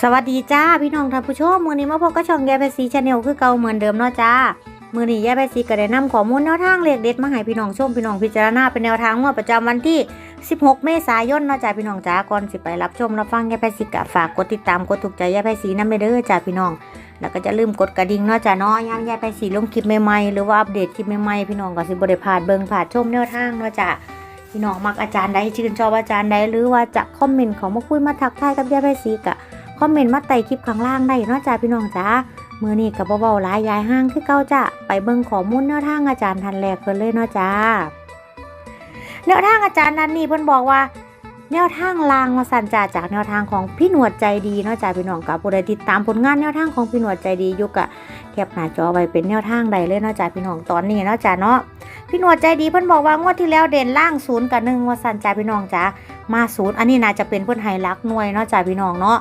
สวัสดีจ้าพี่น้องท่านผู้ชมมือนี้มาพบกับช่องแยายแพซีชาแนลคือเก่าเหมือนเดิมเนาะจ้ามือนี้แยายแพซีก็ได้นำข้อมูลแนวทางเลขเด็ดมาให้พี่น้องชมพี่น้องพิจารณาเป็นแนวทางงวดประจำวันที่ 16 เมษายนเนาะจ้าพี่น้องจ้าก่อนสิไปรับชมรับฟังแยายแพซีก็ฝากกดติดตามกดถูกใจแยายแพซีนำไปเด้อจ้าพี่น้อง แล้วก็จะลืมกดกระดิ่งเนาะจ้าเนาะยามแยายแพซีลงคลิปใหม่ๆหรือว่าอัปเดตคลิปใหม่ๆพี่น้องก็สิบ่ได้พลาดเบิ่งพลาดชมแนวทางเนาะจ้าพี่น้องมักอาจารย์ใดชื่นชอบอาจารย์ใดหรือว่าจะคอมเมนต์ขามาคุยมาทักทายกับยายไพซีกะ คอมเมนต์มาใต้คลิปข้างล่างได้เนาะจ้าพี่น้องจ้ามือนี้กับเบาๆหลายยายห้างคือเก่าจ้ะไปเบิ่งข้อมูลแนวทางอาจารย์ทันแรกเพิ่นเลยเนาะจ้าแนวทางอาจารย์นันนี่เพิ่นบอกว่า แนวทางลางมาสั่นจ่าจากแนวทางของพี่หนวดใจดีเนาะจ้าพี่น้องกับผู้ใดติดตามผลงานแนวทางของพี่หนวดใจดียู่กะแคปหน้าจอไว้เป็นแนวทางใดเลยเนาะจ้าพี่น้องตอนนี้เนาะจ้าเนาะพี่หนวดใจดีเพิ่นบอกว่างวดที่แล้วเด่นล่างศูนย์กับหนึ่งว่าสันจ่าพี่น้องจ้ามาศูนย์อันนี้น่าจะเป็นเพิ่นไฮลักหน่วยเนาะจ่าพี่น้องเนาะ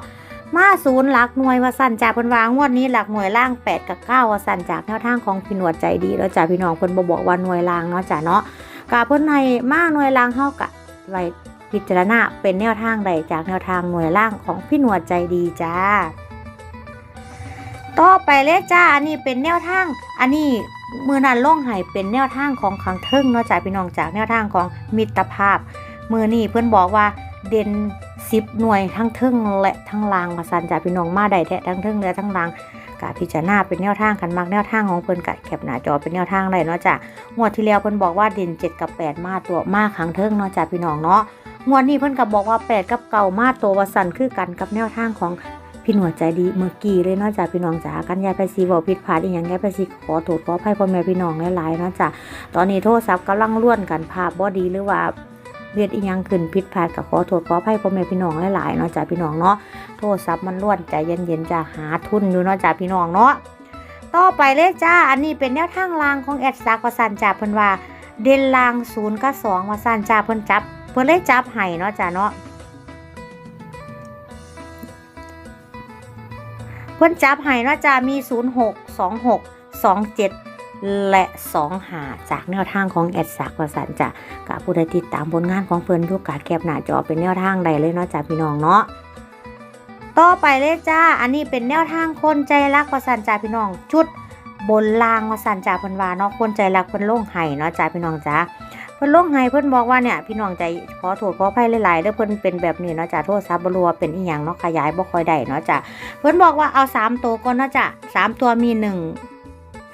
มาศูนย์หลักหน่วยว่าสันจ่าเพิ่นวางงวดนี้หลักหน่วยล่าง 8 กับ9ว่าสันจากแนวทางของพี่หนวดใจดี แล้วจ่าพี่น้องเพิ่นบ่บอกว่าหน่วยล่างเนาะจ้าเนาะกาเพิ่นให้มาหน่วยล่างเฮากะไว้พิจารณาเป็นแนวทางใดจากแนวทางหน่วยล่างของพี่หนวดใจดีจ้าต่อไปเลยจ้าอันนี้เป็นแนวทาง อันนี้มือนันล่องไห้เป็นแนวทางของขังเทิงเนาะจ้าพี่น้องจากแนวทางของมิตรภาพ มือนี่เพื่อนบอกว่าเด่น สิบหน่วยทั้งเทิงและทั้งลางมาสันจ้าพี่น้องมาได้แท้ทั้งเทิงและทั้งลางกะพิจารณาเป็นแนวทางกันมากแนวทางของเพิ่นกะแคปหน้าจอเป็นแนวทางได้เนาะจ้างวดที่แล้วเพิ่นบอกว่าเด่นเจ็ดกับแปดมาตัวมาขังเทิงเนาะจ้าพี่น้องเนาะงวดนี้เพิ่นก็บอกว่าแปดกับเก่ามาตัววสันคือกันกับแนวทางของพี่หนวดใจดีเมื่อกี้เลยเนาะจ้ะพี่น้องจ๋ากันยายไปซีบอกผิดพลาดอีกอย่างยายไปซีขอโทษขออภัยพ่อแม่พี่น้องหลายๆเนาะจ้ะตอนนี้โทรศัพท์กำลังล้วนกันภาพบ่ดีหรือว่า เบียดอีกอย่างขึ้นผิดพลาดกับขอโทษขออภัยพ่อแม่พี่น้องหลายๆเนาะจ้ะพี่น้องเนาะโทรศัพท์มันล้วนใจเย็นๆจะหาทุนอยู่เนาะจ้ะพี่น้องเนาะต่อไปเลยจ้าอันนี้เป็นแนวทางลางของแอดซักวาสันจ่าเพิ่นว่า เด่นลางศูนย์กับสองวาสันจ่าเพิ่นจับ เพิ่นเลยจับให้เนาะจ้ะเนาะเพื่อนจับให้เนาะจะมี 0 6 2 6 2 7 และ2หาจากแนวทางของแอดสักวสันจะกับผู้ใดติดตามผลงานของเพื่นทุกการแคบหน้าจอเป็นแนวทางใดเลยเนาะจ้าพี่น้องเนาะต่อไปเลยจ้า อันนี้เป็นแนวทางคนใจรักวสันจ้าพี่น้องชุดบนลางวสันจ้าเพิ่นว่าเนาะคนใจรักเพิ่นโล่งไห้เนาะจ้าพี่น้องจ้าเพิ่นโล่งให้เพิ่นบอกว่าเนี่ยพี่น้องใจขอโทษขออภัยหลายๆเด้อเพิ่นเป็นแบบนี้เนาะจ้ะโทษซับบรัวเป็นอีหยังเนาะขยายบ่ค่อยได้เนาะจ้ะเพิ่นบอกว่าเอาสามตัวก่อนเนาะจ้ะสามตัวมีห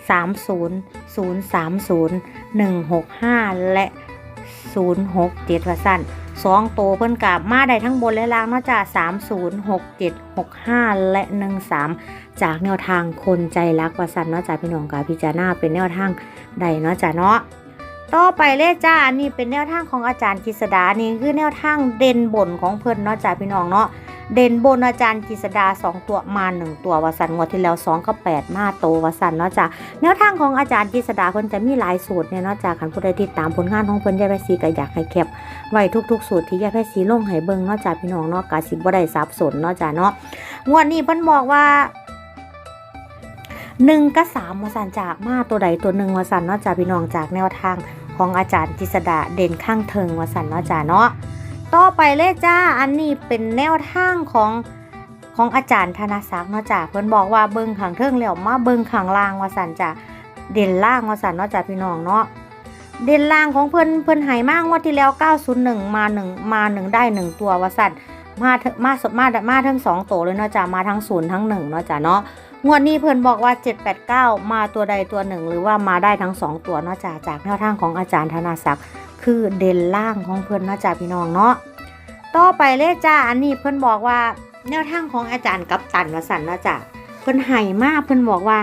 นึ่งสามศูนย์ศูนย์สามศูนย์หนึ่งหกห้าและศูนย์หกเจ็ดว่าสั้นสองตัวเพิ่นกับมาได้ทั้งบนและล่างเนาะจ้ะสามศูนย์หกเจ็ดหกห้าและหนึ่งสามจากแนวทางคนใจรักว่าสั้นเนาะจ้ะพี่น้องกาพิจารณาเป็นแนวทางใดเนาะจ้ะเนาะต่อไปเลยจ้าอันนี้เป็นแนวทางของอาจารย์กฤษดานี่คือแนวทางเด่นบนของเพิ่นเนาะจ้าพี่น้องเนาะ เด่นบนอาจารย์กฤษดา 2 ตัวมา 1 ตัววสันงวดที่แล้ว2กับ8มาโตวสันเนาะจ้าแนวทางของอาจารย์กฤษดาเพิ่นจะมีหลายสูตรเนี่ยเนาะจ้าคันผู้ใดติดตามผลงานของเพิ่นยายแพซีก็อยากให้แคปไว้ทุก ๆ สูตรที่ยายแพซีลงให้เบิ่งเนาะจ้าพี่น้องเนาะกะสิบ่ได้สับสนเนาะจ้าเนาะงวดนี้เพิ่นบอกว่าหนึ่งกับสามวสันจากมาตัวใดตัวหนึ่งวสันเนาะจากพี่น้องจากแนวทางของอาจารย์กิษดาเด่นข้างเทิงวสันเนาะจ้าเนาะ ต่อไปเลยจ้า อันนี้เป็นแนวทางของของอาจารย์ธนศักดิ์เนาะจ้าเพิ่นบอกว่าเบิ่งข้างเทิงแล้วมาเบิ่งข้างล่างวสันจ้าเด่นล่างวสันเนาะจ้าพี่น้องเนาะเด่นล่างของเพิ่นเพิ่นหายมากงวดที่แล้ว 901 มา 1 มา 1 ได้ 1 ตัววสันมามาสมามาทั้งสองตัวเลยเนาะจ้ามาทั้งศูนย์ทั้งหนึ่งเนาะจ้าเนาะงวดนี้เพื่อนบอกว่า 789 มาตัวใดตัวหนึ่ง หรือว่ามาได้ทั้ง2ตัวเนาะจ้าจากแนวทางของอาจารย์ธนาศักดิ์ คือเด่นล่างของเพื่อนนาะจากพี่น้องเนาะต่อไปเลยจ้าอันนี้เพื่อนบอกว่าแนวทางของอาจารย์กับตันวสันนาะจ้ะเพื่อนไห่มากเพื่อนบอกว่า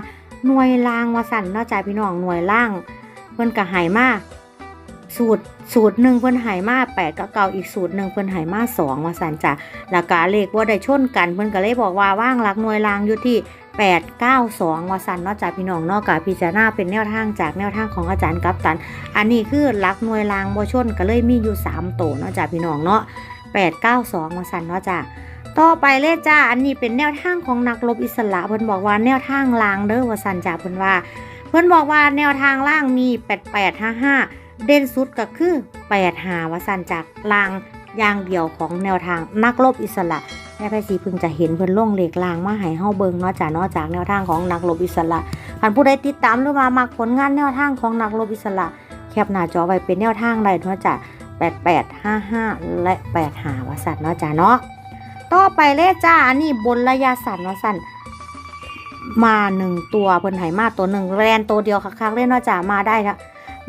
หน่วยล่างวสันนาะจากพี่น้องหน่วยล่าง เพื่อนก็ไห่มากสูตรสูตรหนึ่งเพื่อนไห่มาแปดกับเก่าอีกสูตรหนึ่งเพื่อนไห่มาสองวสันจ้ะหลักการเลขว่าได้ชนกันเพื่อนก็เลยบอกว่าว่างหลักหน่วยล่างอยู่ที่ 892วาสันนอกจากพี่น้องนอกจากพิจารณาเป็นแนวทางจากแนวทางของอาจารย์กัปตัน อันนี้คือลักหน่วยรางบชนก็เลยมีอยู่3โตวนอกจากพี่น้องเนาะ892วาสันนาะจ้ะต่อไปเลยจ้าอันนี้เป็นแนวทางของนักรบอิสระเพิ่นบอกว่าแนวทางลางเด้อวาสันจ้าเพิ่นว่า เพิ่นบอกว่าแนวทางล่างมี 8855 เด่นสุดก็คือ85วาสันจากลางอย่างเดียวของแนวทางนักรบอิสระ ม่ไพ่สีพิ่งจะเห็นเพิ่นลงเลขลางมาให้เฮาเบิงเนาะจ้ะเนอกจากแนวทางของนักรบอิสระคันผู้ใดติดตามหรือว่ามักผลงานแนวทางของนักรบอิสระ แคปหน้าจอไว้เป็นแนวทางได้เนาะจ้ะ8855 และ 85ว่าสั่นเนาะจ้ะเนาะต่อไปเลขจ้าอันนี้บนระยะสั้นว่าสั่นมาหนึ่งตัวเพิ่นให้มาตัวหนึ่งแรนตัวเดียวคักๆเลยเนาะจ้ะมาได้ทั้ง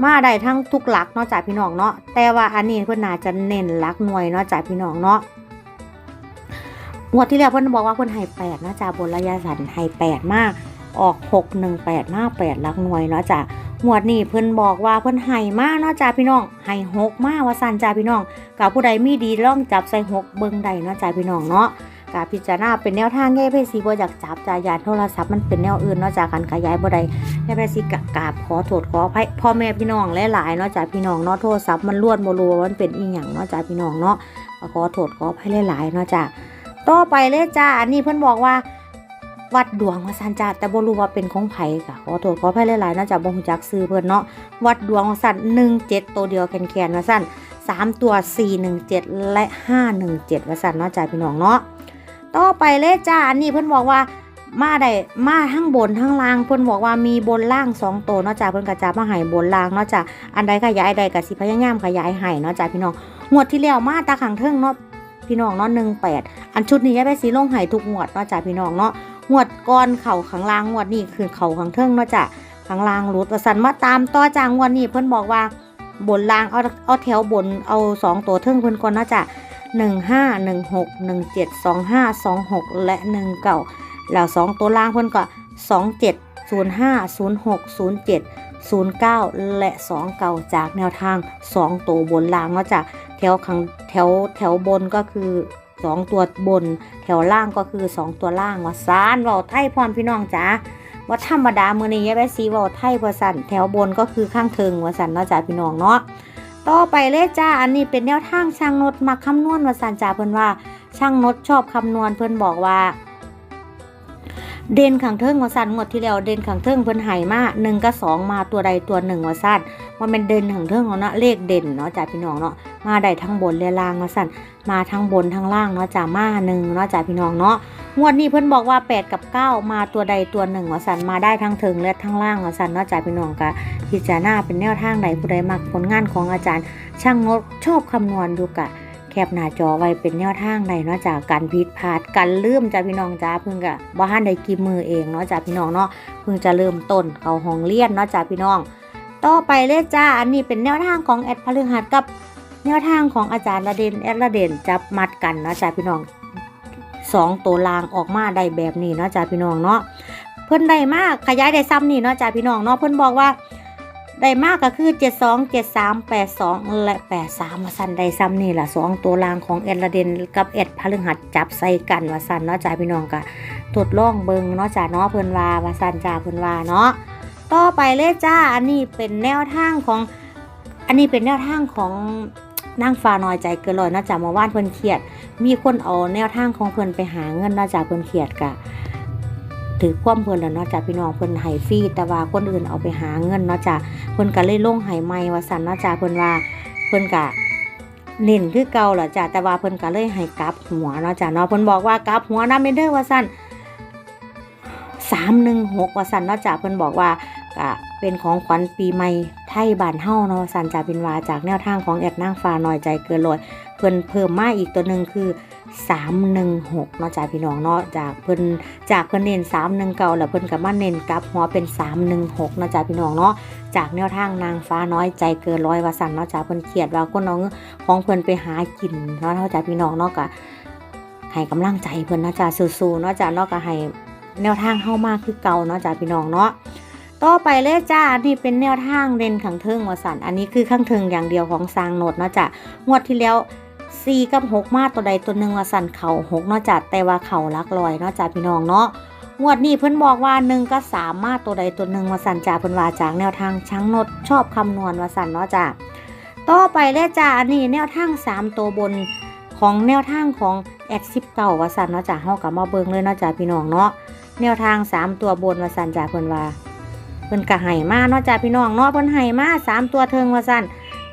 มาได้ทั้งทุกหลักเนาะจ้ะพี่น้องเนาะแต่ว่าอันนี้เพิ่นน่าจะเน้นหลักหน่วยเนาะจ้ะพี่น้องเนาะ งวดที่แล้วเพิ่นบอกว่าเพิ่นให้แปดนะจ๊ะบนระยะสันให้แปดมาก ออกหกหนึ่งแปดมากแปดลักหน่วยเนาะจ้ะงวดนี้เพิ่นบอกว่าเพิ่นให้มากเนาะจ้ะพี่น้องให้หกมากว่าสันจ้ะพี่น้องกับผู้ใดมีดีล่องจับใส่หกเบิ่งใดเนาะจ้ะพี่น้องเนาะกาพิจารณาเป็นแนวทางแง่เพศสีบ่อยากจับจ่ายยาโทรศัพท์มันเป็นแนวอื่นเนาะจ้ะการขยายบ่ได้แง่เพศสีกะกาบขอโทษขออภัยพ่อแม่พี่น้องหลายๆเนาะจ้ะพี่น้องเนาะโทรศัพท์มันล้วนบ่รู้ว่ามันเป็นอีหยังเนาะจ้ะพี่น้องเนาะขอโทษขออภัยหลายๆเนาะจ้ะ ต่อไปเลยจ้า อันนี้เพื่อนบอกว่า วัดดวงว่าสันจ้าแต่บ่รู้ว่าเป็นของไผ่ค่ะขอโทษขออภัยหลายๆนะจ๊ะบ่ฮู้จักซื้อเพิ่อนเนาะวัดดวงว่าสัน17ตัวเดียวแคนๆว่าสัน3ตัว417และ517ว่าสันเนาะจ้าพี่น้องเนาะต่อไปเลยจ้าอันนี้เพิ่อนบอกว่ามาได้มาทั้งบนทั้งล่างเพิ่อนบอกว่ามีบนล่าง2ตัวเนาะจ้าเพิ่อนก็จะมาให้บนล่างเนาะจ้าอันใดขยายใดก็สิพยายามขยายให้เนาะจ้าพี่น้องงวดที่แล้วมาตาขังเทิงเนาะพี่น้องเนาะ18 อันชุดนี้ยายไปสีลงไห้ทุกงวดเนาะจ้ะพี่น้องเนาะงวดก้อนเข่าข้างล่างงวดนี้คือเข่าข้างเทิงเนาะจ้ะข้างล่างรุดสันมาตามต่อจากงวดนี้เพิ่อนบอกว่าบนล่างเอาเอาแถวบนเอาสองตัวเทิงเพิ่อนก่อนเนาะจ้ะหนึ่งห้าหนึ่งหกหนึ่งเจ็ดสองห้าสองหกและหนึ่งเก่าแล้วสองตัวล่างเพิ่อนก็สองเจ็ดศูนย์ห้าศูนย์หกศูนย์เจ็ดศูนย์เก้าและสองเก่าจากแนวทางสองตัวบนล่างเนาะจ้ะแถวข้างแถวแถวบนก็คือ สองตัวบน แถวล่างก็คือสองตัวล่างว่าซานว่าไทยพร้อมพี่น้องจ๋าว่าธรรมดามือนี้ยายแม่สีว่าไทยว่าสันแถวบนก็คือข้างเทิงว่าสันเนาะจ้าพี่น้องเนาะต่อไปเลยจ้าอันนี้เป็นแนวทางช่างนดมาคำนวณว่าสันจ้าเพิ่นว่าช่างนดชอบคำนวณเพิ่นบอกว่าเด่นขังเทิงว่าสันงวดที่แล้วเด่นขังเทิงเพิ่นให้มาหนึ่งกับสองมาตัวใดตัวหนึ่งว่าสันว่าเป็นเด่นขังเทิงเนาะเลขเด่นเนาะจ้าพี่น้องเนาะ มาได้ทั้งบนและล่างว่าสั่นมาทั้งบนทั้งล่างเนาะจ่ามาหนึ่งเนาะจ่าพี่น้องเนาะงวดนี้เพิ่นบอกว่า 8 กับ 9 มาตัวใดตัวหนึ่งว่าสันมาได้ทั้งเทิงและทั้งล่างว่าสันเนาะจ่าพี่น้องกะพิจารณาเป็นแนวทางใดผู้ใดมักผลงานของอาจารย์ ช่างงดชอบคำนวณดูกะแคบหน้าจอไว้เป็นแนวทางใดเนาะจากการผิดพลาดกันลืมจ้าพี่น้องจ้าเพิ่งกะบ่ทันได้กีมือเองเนาะจ้าพี่น้องเนาะเพิ่งจะเริ่มต้นเขาห้องเรียนเนาะจ้าพี่น้อง ต่อไปเลยจ้าอันนี้เป็นแนวทางของแอดพฤหัสกับ แนวทางของอาจารย์ระเดนแอดระเดนจับมัดกันนะจ้าพี่น้องสองตัวลางออกมาได้แบบนี้นะจ้าพี่น้องเนาะเพิ่นได้มากขยายได้ซ้ำนี่เนาะจ้าพี่น้องเนาะเพิ่นบอกว่าได้มากก็คือ 72 73 82 และ 83มาสั่นได้ซ้ำนี่ล่ะสองตัวลางของแอดระเดนกับแอดพฤหัสจับใส่กันว่าสั่นเนาะจ้าพี่น้องก็ทดลองเบิงเนาะจ้าเนาะเพิ่นว่าว่าสั่นจ้าเพิ่นว่าเนาะต่อไปเลยจ้าอันนี้เป็นแนวทางของ อันนี้เป็นแนวทางของ นางฟ้าน้อยใจเกินร้อยนอกจากมาว่านเพิ่นเครียด มีคนเอาแนวทางของเพิ่นไปหาเงินนอกจาเพิ่นเครียดกะถือความเพิ่นแล้วเนอกจากพี่น้องเพิ่นให้ฟรีแต่ว่าคนอื่นเอาไปหาเงินเนาะจ้ะเพิ่นก็เลยลงห้ใหม่ว่าซั่นเนาะจ้ะเพิ่นว่าเพิ่นก็เน้นคือเก่าล่ะจ้ะแต่ว่าเพิ่นก็เลยให้กลับหัวเนาะจ้ะเนาะเพิ่นบอกว่ากลับหัวนำเด้อว่าซั่น316ว่าซั่นเนาะจ้ะเพิ่นบอกว่าก็ เป็นของขวัญปีใหม่ไทยบ้านเฮาเนาะสันจาเป็นวาจากแนวทางของแอดนางฟ้าน้อยใจเกินร้อยเพิ่นเพิ่มมาอีกตัวหนึ่งคือ316เนาะจ้าพี่น้องเนาะจากเพิ่นจากเพิ่นเน้น319แล้วเพิ่นก็มาเน้นกลับหัวเป็น 316เนาะจ้าพี่น้องเนาะจากแนวทางนางฟ้าน้อยใจเกินร้อยว่าสันเนาะจ้าเพิ่นเครียดว่าคนเองของเพิ่นไปหากินเนาะเนาะจ้าพี่น้องเนาะก็ให้กำลังใจเพิ่นเนาะจ้าสู้ๆเนาะจ้าเนาะก็ให้แนวทางเข้ามาคือเก่าเนาะจ้าพี่น้องเนาะ ต่อไปเลยจ้าอันนี้เป็นแนวทางเด่นขังเทิงวสันอันนี้คือข้างเทิงอย่างเดียวของสางโนดเนาะจ้ะงวดที่แล้ว4กับ6มาตัวใดตัวหนึ่งวสันเข่า6เนาะจ้ะแต่ว่าเข่าลักลอยเนาะจ้ะพี่น้องเนาะงวดนี้เพิ่นบอกว่า1กับ3มาตัวใดตัวหนึ่งวสันจ้าเพิ่นว่าจากแนวทางช้างโนดชอบคำนวณวสันเนาะจ้ะต่อไปเลยจ้าอันนี้แนวทาง3ตัวบนของแนวทางของแอดซิปเก่าวสันเนาะจ้ะเฮากับมาเบิงเลยเนาะจ้ะพี่น้องเนาะแนวทาง3ตัวบนวสันจ้าเพิ่นว่า เพิ่นก็ให้มาเนาะจ้าพี่น้องเนาะเพิ่นให้มาสามตัวเทิงว่าซั่น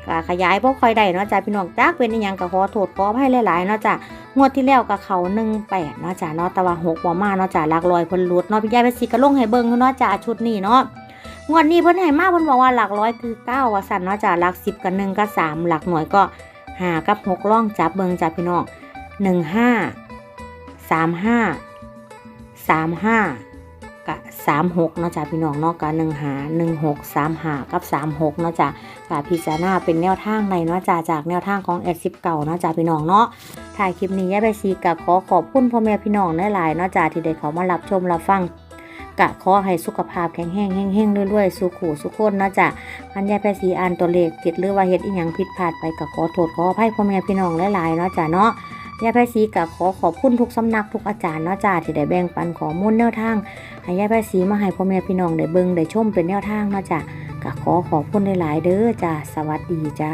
ก็ขยายบ่ค่อยได้เนาะจ้ะพี่น้องจักเป็นอีหยังก็ขอโทษขออภัยหลายๆเนาะจ้ะงวดที่แล้วก็เขา18เนาะจ้ะเนาะแต่ว่า6บ่มาเนาะจ้ะหลักร้อยเพิ่นลุดเนาะพี่ยายไปสิก็ลงให้เบิ่งเนาะจ้ะชุดนี้เนาะงวดนี้เพิ่นให้มาเพิ่นบอกว่าหลักร้อยคือ9ว่าซั่นเนาะจ้ะหลัก10กับ1กับ3หลักหน่วยก็5กับ6ล่องจับเบิ่งจ้ะพี่น้อง15 35 35กับ36เนาะจ้ะพี่น้องเนาะกับ1 5 1 6 3 5กับ36นะจ้ะค่ะพิจารณาเป็นแนวทางในเนาะจ้าจากแนวทางของแอดซิปเก่านะจ้าพี่น้องเนาะถ่ายคลิปนี้ย่าไปซีกับขอขอบคุณพ่อแม่พี่น้องหลายเนาะจ้าที่ได้เขามารับชมรับฟังกะขอให้สุขภาพแข็งแรงแห้งๆรวยๆสุขุสุขคนนะจ้าอันย่าไปซีอ่านตัวเลขผิดหรือว่าเฮ็ดอีหยังผิดพลาดไปก็ขอโทษขออภัยพ่อแม่พี่น้องหลายๆเนาะจ้าเนาะ ย่าไปซีกับขอขอบคุณทุกสำนักทุกอาจารย์เนาะจ้าที่ได้แบ่งปันข้อมูลแนวทางให้ย่าไปซีมาให้พ่อแม่พี่น้องได้เบิ่งได้ชมเป็นแนวทางเนาะจ้าก็ขอขอบคุณหลายๆเด้อจ้าสวัสดีจ้า